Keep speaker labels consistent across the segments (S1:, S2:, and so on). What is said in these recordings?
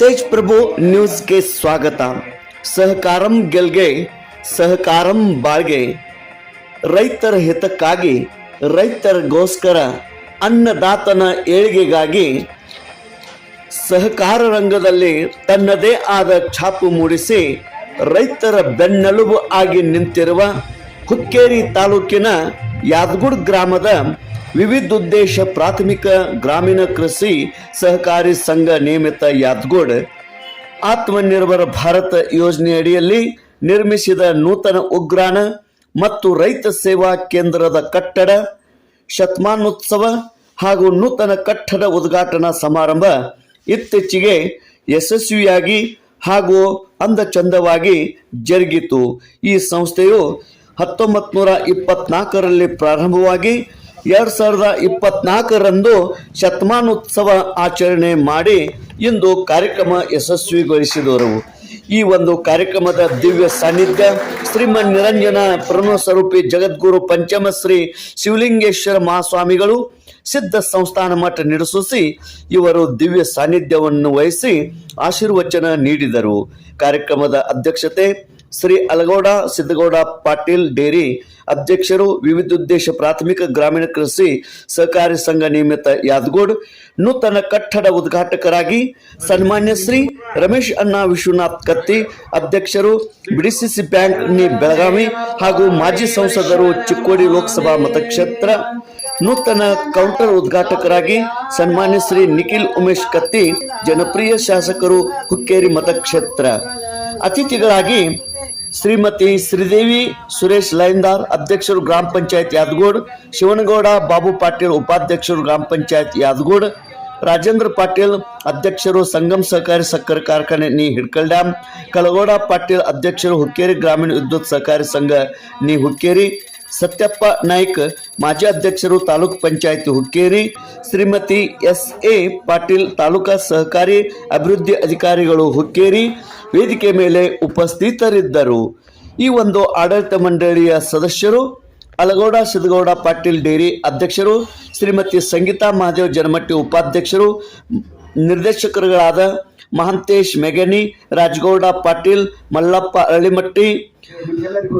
S1: ತೇಜ್ ಪ್ರಭು ನ್ಯೂಸ್ಗೆ ಸ್ವಾಗತ. ಸಹಕಾರಂ ಗೆಲ್ಗೆ, ಸಹಕಾರಂ ಬಾಳ್ಗೆ. ರೈತರ ಹಿತಕ್ಕಾಗಿ, ರೈತರಿಗೋಸ್ಕರ ಅನ್ನದಾತನ ಏಳಿಗೆಗಾಗಿ ಸಹಕಾರ ರಂಗದಲ್ಲಿ ತನ್ನದೇ ಆದ ಛಾಪು ಮೂಡಿಸಿ ರೈತರ ಬೆನ್ನೆಲುಬು ಆಗಿ ನಿಂತಿರುವ ಹುಕ್ಕೇರಿ ತಾಲೂಕಿನ ಯಾದಗುಡ್ ಗ್ರಾಮದ ವಿವಿಧೋದ್ದೇಶ ಪ್ರಾಥಮಿಕ ಗ್ರಾಮೀಣ ಕೃಷಿ ಸಹಕಾರಿ ಸಂಘ ನಿಯಮಿತ ಯಾದಗುಡ್ ಆತ್ಮನಿರ್ಭರ ಭಾರತ ಯೋಜನೆಯಡಿಯಲ್ಲಿ ನಿರ್ಮಿಸಿದ ನೂತನ ಉಗ್ರಾಣ ಮತ್ತು ರೈತ ಸೇವಾ ಕೇಂದ್ರದ ಕಟ್ಟಡ, ಶತಮಾನೋತ್ಸವ ಹಾಗೂ ನೂತನ ಕಟ್ಟಡ ಉದ್ಘಾಟನಾ ಸಮಾರಂಭ ಇತ್ತೀಚೆಗೆ ಯಶಸ್ವಿಯಾಗಿ ಹಾಗೂ ಅಂದ ಚಂದವಾಗಿ ಜರುಗಿತು. ಈ ಸಂಸ್ಥೆಯು ಹತ್ತೊಂಬತ್ತು ನೂರ ಇಪ್ಪತ್ನಾಲ್ಕರಲ್ಲಿ ಪ್ರಾರಂಭವಾಗಿ ಎರಡು ಸಾವಿರದ ಇಪ್ಪತ್ನಾಲ್ಕರಂದು ಶತಮಾನೋತ್ಸವ ಆಚರಣೆ ಮಾಡಿ ಇಂದು ಕಾರ್ಯಕ್ರಮ ಯಶಸ್ವಿಗೊಳಿಸಿದವರು. ಈ ಒಂದು ಕಾರ್ಯಕ್ರಮದ ದಿವ್ಯ ಸಾನ್ನಿಧ್ಯ ಶ್ರೀಮನ್ ನಿರಂಜನ ಪ್ರಣವ ಸ್ವರೂಪಿ ಜಗದ್ಗುರು ಪಂಚಮಶ್ರೀ ಶಿವಲಿಂಗೇಶ್ವರ ಮಹಾಸ್ವಾಮಿಗಳು ಸಿದ್ಧ ಸಂಸ್ಥಾನ ಮಠ ನಡೆಸುಸಿ ಇವರು ದಿವ್ಯ ಸಾನ್ನಿಧ್ಯವನ್ನು ವಹಿಸಿ ಆಶೀರ್ವಚನ ನೀಡಿದರು. ಕಾರ್ಯಕ್ರಮದ ಅಧ್ಯಕ್ಷತೆ ಶ್ರೀ ಅಲಗೌಡ ಸಿದ್ದಗೌಡ ಪಾಟೀಲ್ ಡೇರಿ ಅಧ್ಯಕ್ಷರು ವಿವಿಧೋದ್ದೇಶ ಪ್ರಾಥಮಿಕ ಗ್ರಾಮೀಣ ಕೃಷಿ ಸಹಕಾರಿ ಸಂಘ ನಿಯಮಿತ ಯಾದಗೋಡ್ ನೂತನ ಕಟ್ಟಡ ಉದ್ಘಾಟಕರಾಗಿ ಸನ್ಮಾನ್ಯ ಶ್ರೀ ರಮೇಶ್ ಅಣ್ಣ ವಿಶ್ವನಾಥ್ ಕತ್ತಿ, ಅಧ್ಯಕ್ಷರು ಬಿಡಿಸಿಸಿ ಬ್ಯಾಂಕ್ ನಿ ಬೆಳಗಾವಿ ಹಾಗೂ ಮಾಜಿ ಸಂಸದರು ಚಿಕ್ಕೋಡಿ ಲೋಕಸಭಾ ಮತಕ್ಷೇತ್ರ. ನೂತನ ಕೌಂಟರ್ ಉದ್ಘಾಟಕರಾಗಿ ಸನ್ಮಾನ್ಯ ಶ್ರೀ ನಿಖಿಲ್ ಉಮೇಶ್ ಕತ್ತಿ, ಜನಪ್ರಿಯ ಶಾಸಕರು ಹುಕ್ಕೇರಿ ಮತಕ್ಷೇತ್ರ. ಅತಿಥಿಗಳಾಗಿ ಶ್ರೀಮತಿ ಶ್ರೀದೇವಿ ಸುರೇಶ್ ಲೈನ್ದಾರ್ ಅಧ್ಯಕ್ಷರು ಗ್ರಾಮ ಪಂಚಾಯತ್ ಯಾದಗೋಡ್ ಶಿವನಗೌಡ ಬಾಬು ಪಾಟೀಲ್ ಉಪಾಧ್ಯಕ್ಷರು ಗ್ರಾಮ ಪಂಚಾಯತ್ ಯಾದಗೋಡ್ ರಾಜೇಂದ್ರ ಪಾಟೀಲ್ ಅಧ್ಯಕ್ಷರು ಸಂಗಮ್ ಸಹಕಾರಿ ಸಕ್ಕರೆ ಕಾರ್ಖಾನೆ ನಿ ಹಿಡ್ಕಲ್ ಡ್ಯಾಮ್ ಕಲಗೌಡ ಪಾಟೀಲ್ ಅಧ್ಯಕ್ಷರು ಹುಕ್ಕೇರಿ ಗ್ರಾಮೀಣ ವಿದ್ಯುತ್ ಸಹಕಾರಿ ಸಂಘ ನಿ ಹುಕ್ಕೇರಿ ಸತ್ಯಪ್ಪ ನಾಯ್ಕ್ ಮಾಜಿ ಅಧ್ಯಕ್ಷರು ತಾಲೂಕ್ ಪಂಚಾಯತ್ ಹುಕ್ಕೇರಿ ಶ್ರೀಮತಿ ಎಸ್ ಎ ಪಾಟೀಲ್ ತಾಲೂಕಾ ಸಹಕಾರಿ ಅಭಿವೃದ್ಧಿ ಅಧಿಕಾರಿಗಳು ಹುಕ್ಕೇರಿ ವೇದಿಕೆ ಮೇಲೆ ಉಪಸ್ಥಿತರಿದ್ದರು. ಈ ಒಂದು ಆಡಳಿತ ಮಂಡಳಿಯ ಸದಸ್ಯರು, ಅಲಗೌಡ ಸಿದ್ದಗೌಡ ಪಾಟೀಲ್ ಡೇರಿ ಅಧ್ಯಕ್ಷರು, ಶ್ರೀಮತಿ ಸಂಗೀತಾ ಮಹಾದೇವ್ ಜನಮಟ್ಟಿ ಉಪಾಧ್ಯಕ್ಷರು, ನಿರ್ದೇಶಕರುಗಳಾದ ಮಹಂತೇಶ್ ಮೆಗನಿ ರಾಜಗೌಡ, ಪಾಟೀಲ್, ಮಲ್ಲಪ್ಪ ಅರಳಿಮಟ್ಟಿ,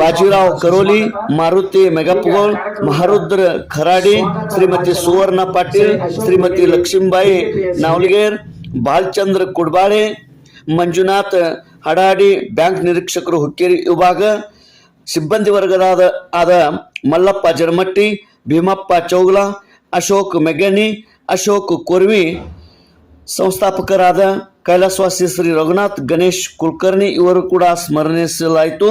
S1: ಬಾಜಿರಾವ್ ಕರೋಲಿ, ಮಾರುತಿ ಮೆಗಪ್ಗೋಳ್ ಮಹರುದ್ರ ಖರಾಡಿ, ಶ್ರೀಮತಿ ಸುವರ್ಣ ಪಾಟೀಲ್, ಶ್ರೀಮತಿ ಲಕ್ಷ್ಮೀಬಾಯಿ ನಾವ್ಲಿಗೇರ್, ಬಾಲ್ಚಂದ್ರ ಕುಡ್ಬಾಳೆ ಮಂಜುನಾಥ್ ಹಡಾಡಿ ಬ್ಯಾಂಕ್ ನಿರೀಕ್ಷಕರು ಹುಕ್ಕೇರಿ ವಿಭಾಗ ಸಿಬ್ಬಂದಿ ವರ್ಗದಾದ ಆದ ಮಲ್ಲಪ್ಪ ಜರಮಟ್ಟಿ, ಭೀಮಪ್ಪ ಚೌಗ್ಲ, ಅಶೋಕ್ ಮೆಗನಿ ಅಶೋಕ್ ಕೊರ್ವಿ, ಸಂಸ್ಥಾಪಕರಾದ ಕೈಲಾಸವಾಸಿ ಶ್ರೀ ರಘುನಾಥ್, ಗಣೇಶ್ ಕುಲಕರ್ಣಿ ಇವರು ಕೂಡ ಸ್ಮರಣಿಸಲಾಯಿತು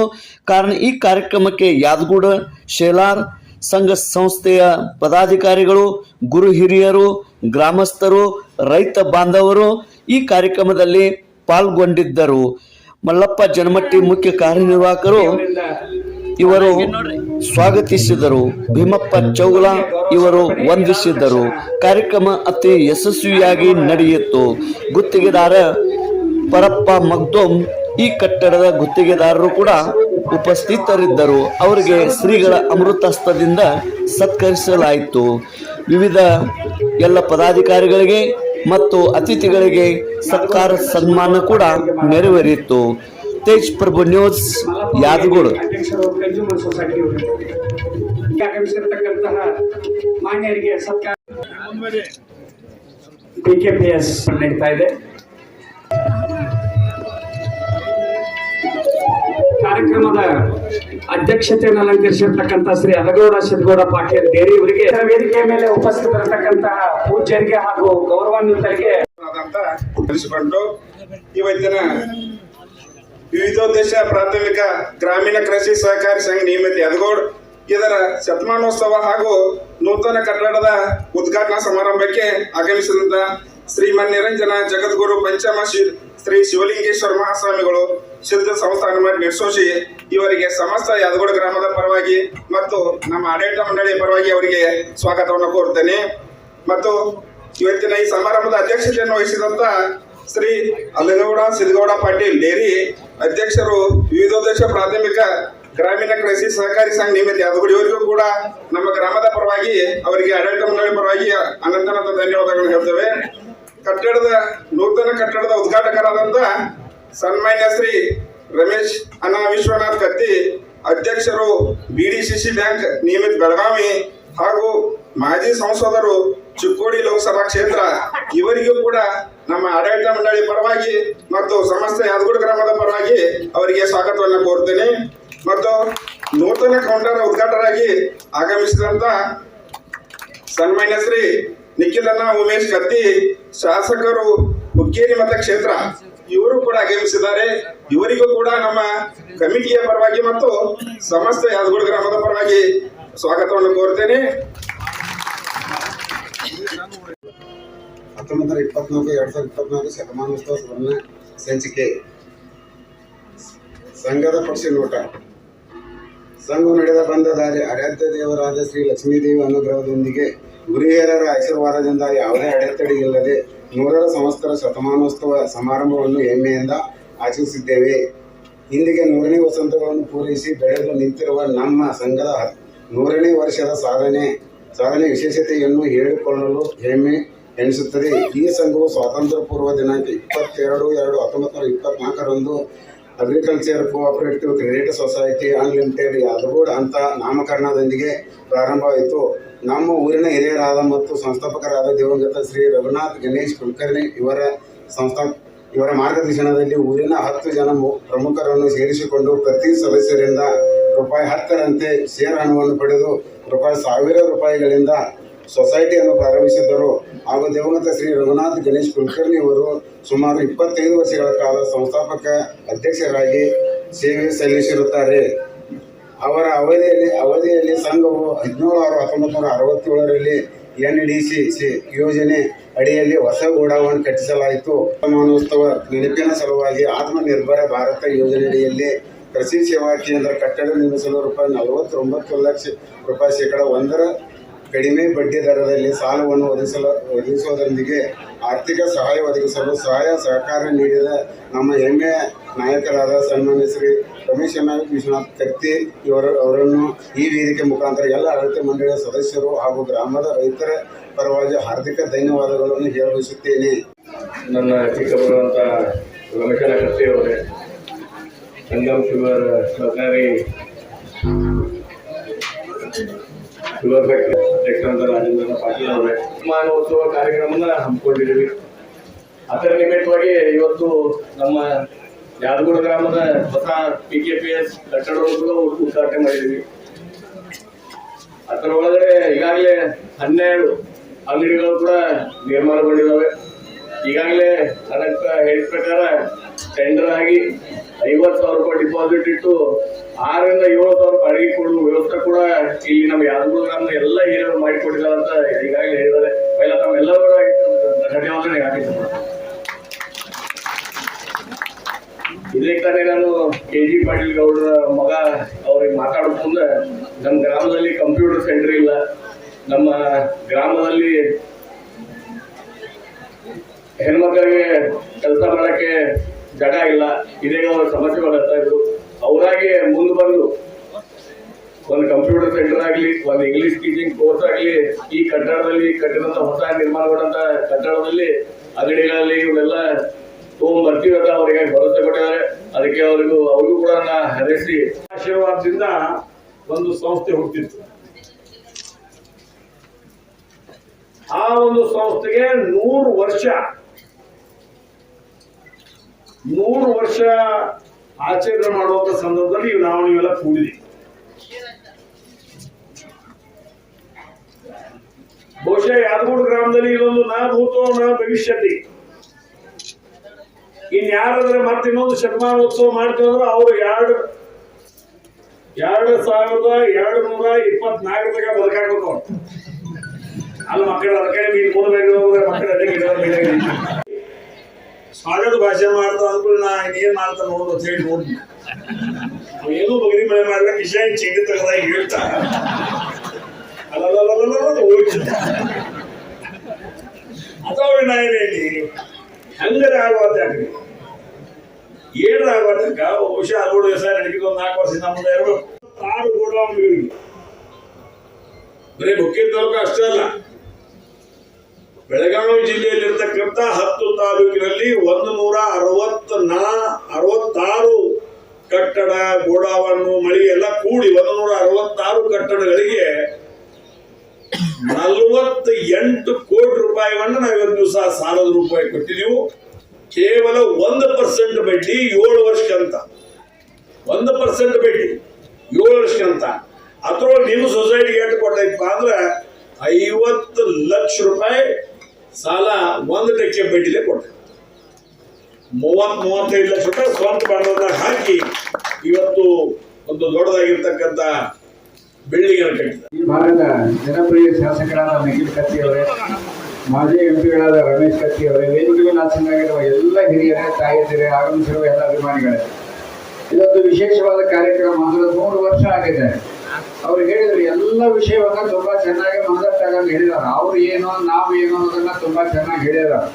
S1: ಕಾರಣ ಈ ಕಾರ್ಯಕ್ರಮಕ್ಕೆ ಯಾದಗೂಡ ಶೇಲಾರ್ ಸಂಘ ಸಂಸ್ಥೆಯ ಪದಾಧಿಕಾರಿಗಳು, ಗುರು ಹಿರಿಯರು, ಗ್ರಾಮಸ್ಥರು, ರೈತ ಬಾಂಧವರು ಈ ಕಾರ್ಯಕ್ರಮದಲ್ಲಿ ಪಾಲ್ಗೊಂಡಿದ್ದರು. ಮಲ್ಲಪ್ಪ ಜನಮಟ್ಟಿ ಮುಖ್ಯ ಕಾರ್ಯನಿರ್ವಾಹಕರು ಇವರು ಸ್ವಾಗತಿಸಿದರು. ಭೀಮಪ್ಪ ಚೌಲ ಇವರು ವಂದಿಸಿದರು. ಕಾರ್ಯಕ್ರಮ ಅತಿ ಯಶಸ್ವಿಯಾಗಿ ನಡೆಯಿತು. ಗುತ್ತಿಗೆದಾರ ಪರಪ್ಪ ಮಗ್ದೋಮ್ ಈ ಕಟ್ಟಡದ ಗುತ್ತಿಗೆದಾರರು ಕೂಡ ಉಪಸ್ಥಿತರಿದ್ದರು. ಅವರಿಗೆ ಶ್ರೀಗಳ ಅಮೃತಸ್ತದಿಂದ ಸತ್ಕರಿಸಲಾಯಿತು. ವಿವಿಧ ಎಲ್ಲ ಪದಾಧಿಕಾರಿಗಳಿಗೆ ಮತ್ತು ಅತಿಥಿಗಳಿಗೆ ಸತ್ಕಾರ, ಸನ್ಮಾನ ಕೂಡ ನೆರವೇರಿತ್ತು. ತೇಜ್ ಪ್ರಭು ನ್ಯೂಸ್, ಯಾದಗೋಡು.
S2: ಮಾನ್ಯರಿಗೆ ಸತ್ಕಾರ ಪಿಕೆಪಿಎಸ್ ನಡೀತಾ ಇದೆ. ಕಾರ್ಯಕ್ರಮದ ಅಧ್ಯಕ್ಷತೆಯನ್ನು ಅಲಂಕರಿಸಿರ್ತಕ್ಕಂಥ ಶ್ರೀ ಅಲಗೌಡ ಸಿದ್ದಗೌಡ ಪಾಟೀಲ್ ಡೇರಿ ಅವರಿಗೆ ವೇದಿಕೆಯ ಮೇಲೆ ಉಪಸ್ಥಿತರತಕ್ಕಂತಹ ಪೂಜ್ಯರಿಗೆ ಹಾಗೂ ಗೌರವಾನ್ವಿತರಿಗೆ
S3: ತಿಳಿಸಿಕೊಂಡು ಇವತ್ತಿನ ವಿವಿಧೋದ್ದೇಶ ಪ್ರಾಥಮಿಕ ಗ್ರಾಮೀಣ ಕೃಷಿ ಸಹಕಾರಿ ಸಂಘ ನಿಯಮಿತ ಯದಗೋಡ್ ಇದರ ಶತಮಾನೋತ್ಸವ ಹಾಗೂ ನೂತನ ಕಟ್ಟಡದ ಉದ್ಘಾಟನಾ ಸಮಾರಂಭಕ್ಕೆ ಆಗಮಿಸಿದಂತ ಶ್ರೀಮನ್ ನಿರಂಜನ ಜಗದ್ಗುರು ಪಂಚಮ ಶ್ರೀ- ಶ್ರೀ ಶಿವಲಿಂಗೇಶ್ವರ ಮಹಾಸ್ವಾಮಿಗಳು ಸಿದ್ಧ ಸಂಸ್ಥಾನ ಮಾಡಿ ನಡೆಸೋಸಿ ಇವರಿಗೆ ಸಮಸ್ತ ಯದಗೋಡ್ ಗ್ರಾಮದ ಪರವಾಗಿ ಮತ್ತು ನಮ್ಮ ಆಡಳಿತ ಮಂಡಳಿಯ ಪರವಾಗಿ ಅವರಿಗೆ ಸ್ವಾಗತವನ್ನು ಕೋರ್ತೇನೆ ಮತ್ತು ಇವತ್ತಿನ ಈ ಸಮಾರಂಭದ ಅಧ್ಯಕ್ಷತೆಯನ್ನು ವಹಿಸಿದಂತ ಶ್ರೀ ಅಲ್ಲಗೌಡ ಸಿದ್ದಗೌಡ ಪಾಟೀಲ್, ಡೇರಿ ಅಧ್ಯಕ್ಷರು, ವಿವಿಧೋದ್ದೇಶ ಪ್ರಾಥಮಿಕ, ಗ್ರಾಮೀಣ ಕೃಷಿ ಸಹಕಾರಿ ಸಂಘ ನಿಮಿತ್ತ ಯಾದಗುಡಿ ಇವರಿಗೂ ಕೂಡ ನಮ್ಮ ಗ್ರಾಮದ ಪರವಾಗಿ ಅವರಿಗೆ ಆಡಳಿತ ಮಂಡಳಿ ಪರವಾಗಿ ಅನಂತನಂತ ಧನ್ಯವಾದಗಳನ್ನು ಹೇಳ್ತೇವೆ. ಕಟ್ಟಡದ, ನೂತನ ಕಟ್ಟಡದ ಉದ್ಘಾಟಕರಾದಂತ ಸನ್ಮಾನ್ಯ ಶ್ರೀ ರಮೇಶ್ ಅನ್ನ ವಿಶ್ವನಾಥ್ ಕತ್ತಿ, ಅಧ್ಯಕ್ಷರು ಬಿಡಿಸಿಸಿ ಬ್ಯಾಂಕ್ ನಿಯಮಿತ ಬೆಳಗಾವಿ ಹಾಗೂ ಮಾಜಿ ಸಂಸದರು ಚಿಕ್ಕೋಡಿ ಲೋಕಸಭಾ ಕ್ಷೇತ್ರ. ಇವರಿಗೂ ಕೂಡ ನಮ್ಮ ಆಡಳಿತ ಮಂಡಳಿ ಪರವಾಗಿ ಮತ್ತು ಸಮಸ್ತ ಯಾದಗುಡ ಗ್ರಾಮದ ಪರವಾಗಿ ಅವರಿಗೆ ಸ್ವಾಗತವನ್ನು ಕೋರ್ತೇನೆ ಮತ್ತು ನೂತನ ಕೌಂಟರ್ ಉದ್ಘಾಟಕರಾಗಿ ಆಗಮಿಸಿದಂತ ಸನ್ಮಾನ್ಯ ಶ್ರೀ ನಿಖಿಲಣ್ಣ ಉಮೇಶ್ ಕತ್ತಿ, ಶಾಸಕರು ಹುಕ್ಕೇರಿ ಮತಕ್ಷೇತ್ರ ಇವರು ಕೂಡ ಆಗಮಿಸಿದ್ದಾರೆ. ಇವರಿಗೂ ಕೂಡ ನಮ್ಮ ಕಮಿಟಿಯ ಪರವಾಗಿ ಮತ್ತು ಸಮಸ್ತ ಯಾದಗುಡ ಗ್ರಾಮದ ಪರವಾಗಿ ಸ್ವಾಗತವನ್ನು ಕೋರ್ತೇನೆ.
S4: ಹತ್ತೊಂಬತ್ತು ನೂರ ಇಪ್ಪತ್ನಾಲ್ಕು, ಎರಡ್ ಸಾವಿರದ ಇಪ್ಪತ್ನಾಲ್ಕು ಶತಮಾನೋತ್ಸವ ಸ್ವರ್ಣ ಸಂಚಿಕೆ. ಸಂಘದ ಪಕ್ಷಿ ನೋಟ. ಸಂಘ ನಡೆದ ಬಂದ ದಾರಿ ಆರಾಧ್ಯ ದೇವರಾದ ಶ್ರೀ ಲಕ್ಷ್ಮೀದೇವಿ ಅನುಗ್ರಹದೊಂದಿಗೆ ಗುರಿಹೇರರ ಆಶೀರ್ವಾದದಿಂದ ಯಾವುದೇ ಅಡೆತಡೆ ಇಲ್ಲದೆ ನೂರರ ಸಂವತ್ಸರ ಶತಮಾನೋತ್ಸವ ಸಮಾರಂಭವನ್ನು ಹೆಮ್ಮೆಯಿಂದ ಆಚರಿಸಿದ್ದೇವೆ. ಇಂದಿಗೆ ನೂರನೇ ವಸಂತಗಳನ್ನು ಪೂರೈಸಿ ಬೆಳೆದು ನಿಂತಿರುವ ನಮ್ಮ ಸಂಘದ ನೂರನೇ ವರ್ಷದ ಸಾಧನೆ ಸಾಧನೆ ವಿಶೇಷತೆಯನ್ನು ಹೇಳಿಕೊಳ್ಳಲು ಹೆಮ್ಮೆ ಎನಿಸುತ್ತದೆ. ಈ ಸಂಘವು ಸ್ವಾತಂತ್ರ್ಯ ಪೂರ್ವ ದಿನಾಂಕ ಇಪ್ಪತ್ತೆರಡು, ಎರಡು ಹತ್ತೊಂಬತ್ತು ನೂರ ಇಪ್ಪತ್ನಾಲ್ಕರಂದು agriculture cooperative credit society unlimited Yadagod ಅಂತ ನಾಮಕರಣದೊಂದಿಗೆ ಪ್ರಾರಂಭವಾಯಿತು. ನಮ್ಮ ಊರಿನ ಹಿರಿಯರಾದ ಮತ್ತು ಸಂಸ್ಥಾಪಕರಾದ ದಿವಂಗತ ಶ್ರೀ ರಘುನಾಥ್ ಗಣೇಶ್ ಕುಲಕರ್ಣಿ ಇವರ ಸಂಸ್ಥಾ, ಇವರ ಮಾರ್ಗದರ್ಶನದಲ್ಲಿ ಊರಿನ ಹತ್ತು ಜನ ಪ್ರಮುಖರನ್ನು ಸೇರಿಸಿಕೊಂಡು ಪ್ರತಿ ಸದಸ್ಯರಿಂದ ರೂಪಾಯಿ ಹತ್ತರಂತೆ ಶೇರ್ ಹಣವನ್ನು ಪಡೆದು ರೂಪಾಯಿ ಸಾವಿರ ರೂಪಾಯಿಗಳಿಂದ ಸೊಸೈಟಿಯನ್ನು ಪ್ರಾರಂಭಿಸಿದ್ದರು. ಹಾಗೂ ದಿವಂಗತ ಶ್ರೀ ರಘುನಾಥ್ ಗಣೇಶ್ ಕುಲಕರ್ಣಿ ಅವರು ಸುಮಾರು ಇಪ್ಪತ್ತೈದು ವರ್ಷಗಳ ಕಾಲ ಸಂಸ್ಥಾಪಕ ಅಧ್ಯಕ್ಷರಾಗಿ ಸೇವೆ ಸಲ್ಲಿಸಿರುತ್ತಾರೆ. ಅವರ ಅವಧಿಯಲ್ಲಿ ಅವಧಿಯಲ್ಲಿ ಸಂಘವು ಹದಿನೇಳು ಆರು ಹತ್ತೊಂಬತ್ತು ನೂರ ಅರವತ್ತೇಳರಲ್ಲಿ ಎನ್ ಡಿ ಸಿ ಸಿ ಯೋಜನೆ ಅಡಿಯಲ್ಲಿ ಹೊಸ ಗೋಡಾವನ್ನು ಕಟ್ಟಿಸಲಾಯಿತು. ಶತಮಾನೋತ್ಸವ ನೆನಪಿನ ಸಲುವಾಗಿ ಆತ್ಮನಿರ್ಭರ ಭಾರತ ಯೋಜನೆಯಡಿಯಲ್ಲಿ ಕೃಷಿ ಸೇವಾ ಕೇಂದ್ರ ಕಟ್ಟಡ ನಿರ್ಮಿಸಲು ರೂಪಾಯಿ ನಲವತ್ತೊಂಬತ್ತು ಲಕ್ಷ ರೂಪಾಯಿ ಶೇಕಡ ಒಂದರ ಕಡಿಮೆ ಬಡ್ಡಿ ದರದಲ್ಲಿ ಸಾಲವನ್ನು ಒದಗಿಸಲು, ಒದಗಿಸುವುದರೊಂದಿಗೆ ಆರ್ಥಿಕ ಸಹಾಯ ಒದಗಿಸಲು ಸಹಾಯ ಸಹಕಾರ ನೀಡಿದ ನಮ್ಮ ಹೆಮ್ಮೆಯ ನಾಯಕರಾದ ಸನ್ಮಾನ್ಯ ಶ್ರೀ ರಮೇಶ್ ವಿಶ್ವನಾಥ್ ಕತ್ತಿ ಇವರು, ಅವರನ್ನು ಈ ವೇದಿಕೆ ಮುಖಾಂತರ ಎಲ್ಲ ಆಡಳಿತ ಮಂಡಳಿಯ ಸದಸ್ಯರು ಹಾಗೂ ಗ್ರಾಮದ ರೈತರ ಪರವಾಗಿ ಹಾರ್ದಿಕ ಧನ್ಯವಾದಗಳನ್ನು ಹೇಳಬಯಸುತ್ತೇನೆ.
S5: ನನ್ನ ಚಿಕ್ಕ ಬರುವಂಥ ರಮೇಶನ ಕತ್ತಿ ಅವರೇ ಸಂಗಮ್ ಶುಗರ್ ಸಹಕಾರಿ ಫ್ಯಾಕ್ಟ್ರಿ ಅಧ್ಯಕ್ಷರಾದ ರಾಜೇಂದ್ರ ಪಾಟೀಲ್ ಅವರೇ ಮಾನವೋತ್ಸವ ಕಾರ್ಯಕ್ರಮನ ಹಮ್ಮಿಕೊಂಡಿದ್ದೀವಿ. ಅದರ ನಿಮಿತ್ತವಾಗಿ ಇವತ್ತು ನಮ್ಮ ಯಾದಗೂಡ ಗ್ರಾಮದ ಹೊಸ ಪಿ ಕೆ ಪಿ ಎಸ್ ಕಟ್ಟಡವನ್ನು ಉದ್ಘಾಟನೆ ಮಾಡಿದ್ದೀವಿ. ಅದರ ಒಳಗಡೆ ಈಗಾಗಲೇ ಹನ್ನೆರಡು ಅಂಗಡಿಗಳು ಕೂಡ ನಿರ್ಮಾಣಗೊಂಡಿದ್ದಾವೆ. ಈಗಾಗಲೇ ನನಗೆ ಹೇಳಿದ ಪ್ರಕಾರ ಟೆಂಡರ್ ಆಗಿ ಐವತ್ತು ಸಾವಿರ ರೂಪಾಯಿ ಡಿಪಾಸಿಟ್ ಇಟ್ಟು ಆರರಿಂದ ಏಳು ಸಾವಿರ ಬಾಡಿಗೆ ಕೊಡುವ ವ್ಯವಸ್ಥೆ ಕೂಡ ಇಲ್ಲಿ ನಮ್ಗೆ ಯಾರಿಗೂ ನಮ್ಮ ಎಲ್ಲ ಹಿರಿಯರು ಮಾಡಿಕೊಟ್ಟಿಲ್ಲ ಅಂತ ಈಗಾಗಲೇ ಹೇಳಿದ್ದಾರೆ. ಎಲ್ಲ ತಾವೆಲ್ಲರೂ ಧನ್ಯವಾದ ಹಾಕಿದ್ರು ಇದೇ ತಾನೇ ನಾನು ಕೆ ಜಿ ಪಾಟೀಲ್ ಗೌಡರ ಮಗ ಅವ್ರಿಗೆ ಮಾತಾಡೋ ಮುಂದೆ ನಮ್ಮ ಗ್ರಾಮದಲ್ಲಿ ಕಂಪ್ಯೂಟರ್ ಸೆಂಟರ್ ಇಲ್ಲ. ನಮ್ಮ ಗ್ರಾಮದಲ್ಲಿ ಹೆಣ್ಮಕ್ಳಿಗೆ ಕೆಲಸ ಮಾಡಕ್ಕೆ ಜಾಗ ಇಲ್ಲ. ಇದೇ ಅವ್ರ ಸಮಸ್ಯೆಗಳು ಹೇಳ್ತಾ ಇದ್ರು. ಅವರಾಗಿ ಮುಂದೆ ಬಂದು ಒಂದು ಕಂಪ್ಯೂಟರ್ ಸೆಂಟರ್ ಆಗಲಿ, ಒಂದು ಇಂಗ್ಲಿಷ್ ಟೀಚಿಂಗ್ ಕೋರ್ಸ್ ಆಗಲಿ, ಈ ಕಟ್ಟಡದಲ್ಲಿ ಕಟ್ಟಿದಂತ ಹೊಸ ನಿರ್ಮಾಣಗೊಂಡಂತ ಕಟ್ಟಡದಲ್ಲಿ ಅಂಗಡಿಗಳಲ್ಲಿ ಇವನ್ನೆಲ್ಲ ತಗೊಂಡ್ಬರ್ತೀವಿ ಅಂತ ಅವರಿಗೆ ಭರವಸೆ ಕೊಟ್ಟಿದ್ದಾರೆ. ಅದಕ್ಕೆ ಅವರಿಗೂ, ಅವ್ರಿಗೂ ಕೂಡ ಹರಿಸಿ
S2: ಆಶೀರ್ವಾದದಿಂದ ಒಂದು ಸಂಸ್ಥೆ ಹುಟ್ಟಿತ್ತು. ಆ ಒಂದು ಸಂಸ್ಥೆಗೆ ನೂರು ವರ್ಷ ನೂರು ವರ್ಷ ಆಚರಣೆ ಮಾಡುವಂತ ಸಂದರ್ಭದಲ್ಲಿ ನಾವು ನೀವೆಲ್ಲ ಕೂಡಿದ್ವಿ ಬಹುಶಃ ಯಾದಗೂಡು ಗ್ರಾಮದಲ್ಲಿ ಇದೊಂದು ನಾ ಭೂತೋ, ನಾ ಭವಿಷ್ಯತಿ. ಇನ್ ಯಾರಾದ್ರೆ ಮತ್ತೆ ಇನ್ನೊಂದು ಶತಮಾನೋತ್ಸವ ಮಾಡ್ತೀವಂದ್ರೆ ಅವರು ಎರಡು ಎರಡು ಸಾವಿರದ ಎರಡು ನೂರ ಇಪ್ಪತ್ನಾಲ್ಕು ತಗ ಅವ್ರು. ಅಲ್ಲಿ ಮಕ್ಕಳು ಅದಕ್ಕೆ ನೀನು ಮುಂದೆ ಹೋದ್ರೆ ಮಕ್ಕಳು ಅದೇ ಸ್ವಾಗತ ಭಾಷೆ ಮಾಡ್ತಾ ಅಂದ್ರೆ ನಾ ಏನ್ ಮಾಡ್ತಾ ನೋಡು ಅಂತ ಹೇಳಿ ನೋಡ್ತೀನಿ ಏನು ಬಗರಿ ಮಳೆ ಮಾಡ್ಲಿಕ್ಕೆ ವಿಷಯ ಚಿಕ್ಕ ತೆಗೆದಾಗ ಹೇಳ್ತಾ. ಹೋಯ್ತು ಅಥವಾ ನಾ ಹಂಗರ ಹೇಳಿ ಹಂಗಾರೆ ಆಗುವಂತ ಯಾಕ್ರಿ ಏನ್ ಆಗುವಂತಕ್ಕ ಬಹುಶಃ ಅಲ್ಗೋಡು ವ್ಯವಸಾಯ ನಡೀತಿದ್ದು ಒಂದು ನಾಲ್ಕು ವರ್ಷ ಮುಂದೆ ಎರಡು ಆರು ಗೋಡೌನ್ಗಳಿಗೆ ಬರೀ ತಾಲೂಕು ಅಷ್ಟೇ ಅಲ್ಲ ಬೆಳಗಾವಿ ಜಿಲ್ಲೆಯಲ್ಲಿರ್ತಕ್ಕಂಥ ಹತ್ತು ತಾಲೂಕಿನಲ್ಲಿ ಒಂದು ನೂರ ಅರವತ್ತ ನಾ ಅರವತ್ತಾರು ಕಟ್ಟಡ ಗೋಡಾವನ್ನು ಮಳಿ ಎಲ್ಲ ಕೂಡಿ ಒಂದು ನೂರ ಅರವತ್ತಾರು ಕಟ್ಟಡಗಳಿಗೆ ನಲವತ್ತ ಎಂಟು ಕೋಟಿ ರೂಪಾಯಿಗಳನ್ನ ನಾವು ಇವತ್ತು ದಿವಸ ಸಾಲದ ರೂಪಾಯಿ ಕೊಟ್ಟಿದ್ದೀವಿ. ಕೇವಲ ಒಂದು ಪರ್ಸೆಂಟ್ ಬಡ್ಡಿ ಏಳು ವರ್ಷಕ್ಕಂತ ಒಂದು ಪರ್ಸೆಂಟ್ ಬಡ್ಡಿ ಏಳು ವರ್ಷಕ್ಕಂತ ಅದ್ರೊಳಗೆ ನಿಮ್ಮ ಸೊಸೈಟಿಗೆ ಎಷ್ಟು ಕೊಟ್ಟೈತಪ್ಪ ಅಂದ್ರೆ ಐವತ್ತು ಲಕ್ಷ ರೂಪಾಯಿ ಸಾಲ ಒಂದು ಟಕ್ಕೆ ಬಡ್ಡಿಲೆ ಕೊಟ್ಟ ಮೂವತ್ ಮೂವತ್ತೈದು ಲಕ್ಷ ರೂಪಾಯಿ ಸ್ವಂತ ಬಂಡವಾಳ ಹಾಕಿ ಇವತ್ತು ಒಂದು ದೊಡ್ಡದಾಗಿರ್ತಕ್ಕಂಥ ಕಟ್ಟಿದ್ದಾರೆ
S6: ಈ ಭಾಗದ ಜನಪ್ರಿಯ ಶಾಸಕರಾದ ನಿಖಿಲ್ ಕತ್ತಿ ಅವರೇ, ಮಾಜಿ ಎಂಪಿಗಳಾದ ರಮೇಶ್ ಕತ್ತಿ ಅವರೇ ವೇದಿಕೆ ಮೇಲೆ ಎಲ್ಲ ಹಿರಿಯರೇ, ತಾಯಂದಿರೇ, ಆಗಮಿಸಿರುವ ಎಲ್ಲ ಅಭಿಮಾನಿಗಳೇ ಇದೊಂದು ವಿಶೇಷವಾದ ಕಾರ್ಯಕ್ರಮ ಅಂದ್ರೆ ಮೂರು ವರ್ಷ ಆಗಿದೆ. ಅವ್ರು ಹೇಳಿದ್ರು, ಎಲ್ಲ ವಿಷಯವನ್ನ ತುಂಬಾ ಚೆನ್ನಾಗಿ ಮಾದಂಗ್ ಹೇಳಿದಾರ. ಅವ್ರು ಏನು, ನಾವು ಏನು ಅನ್ನೋದನ್ನ ತುಂಬಾ ಚೆನ್ನಾಗಿ ಹೇಳಿದಾರೆ.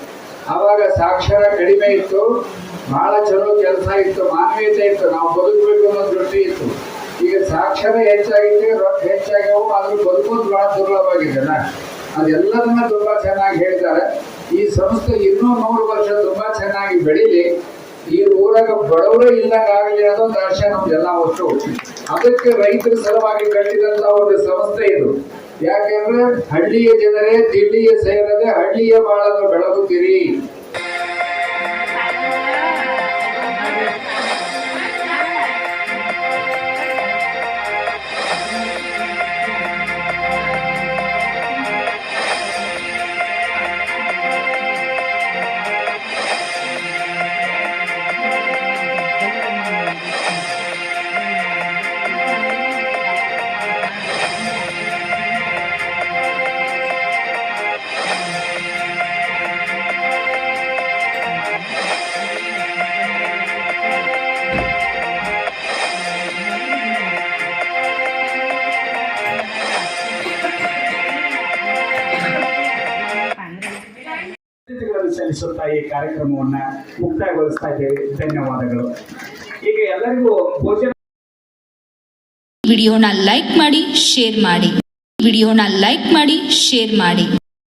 S6: ಆವಾಗ ಸಾಕ್ಷರ ಕಡಿಮೆ ಇತ್ತು, ಬಹಳ ಚಲೋ ಕೆಲಸ ಇತ್ತು ಮಾನವೀಯತೆ ಇತ್ತು. ನಾವು ಬದುಕಬೇಕು ಅನ್ನೋ ದೃಷ್ಟಿ ಇತ್ತು. ಈಗ ಸಾಕ್ಷರ ಹೆಚ್ಚಾಗಿದೆ ರೊಕ್ಕ ಹೆಚ್ಚಾಗ್ಯಾವು ಆದ್ರೂ ಬದುಕೋದು ಬಹಳ ದುರ್ಲಭವಾಗಿದೆಲ್ಲ ಅದೆಲ್ಲದನ್ನ ತುಂಬಾ ಚೆನ್ನಾಗಿ ಹೇಳ್ತಾರೆ. ಈ ಸಂಸ್ಥೆ ಇನ್ನೂ ನೂರು ವರ್ಷ ತುಂಬಾ ಚೆನ್ನಾಗಿ ಬೆಳೀಲಿ. ಈ ಊರಾಗ ಬಡವರೇ ಇಲ್ಲಂಗ ಆಗಲಿ ದರ್ಶನ ನಮ್ದೆಲ್ಲ ಒಟ್ಟು ಅದಕ್ಕೆ ರೈತರ ಸಲುವಾಗಿ ಕಟ್ಟಿದಂತ ಒಂದು ಸಂಸ್ಥೆ ಇದು. ಯಾಕೆಂದ್ರೆ ಹಳ್ಳಿಯ ಜನರೇ ದಿಲ್ಲಿಯ ಸೇರದೆ ಹಳ್ಳಿಯ ಬಾಳನ್ನು ಬೆಳಗುತ್ತೀರಿ.
S7: ಸಲ್ಲಿಸುತ್ತಾ ಈ ಕಾರ್ಯಕ್ರಮವನ್ನ ಮುಕ್ತಾಯಗೊಳಿಸ್ತಾ ಇದ್ದೇವೆ. ಧನ್ಯವಾದಗಳು. ಈಗ ಎಲ್ಲರಿಗೂ ಭೋಜನ
S8: ವಿಡಿಯೋನ ಲೈಕ್ ಮಾಡಿ, ಶೇರ್ ಮಾಡಿ. ವಿಡಿಯೋನ ಲೈಕ್ ಮಾಡಿ, ಶೇರ್ ಮಾಡಿ.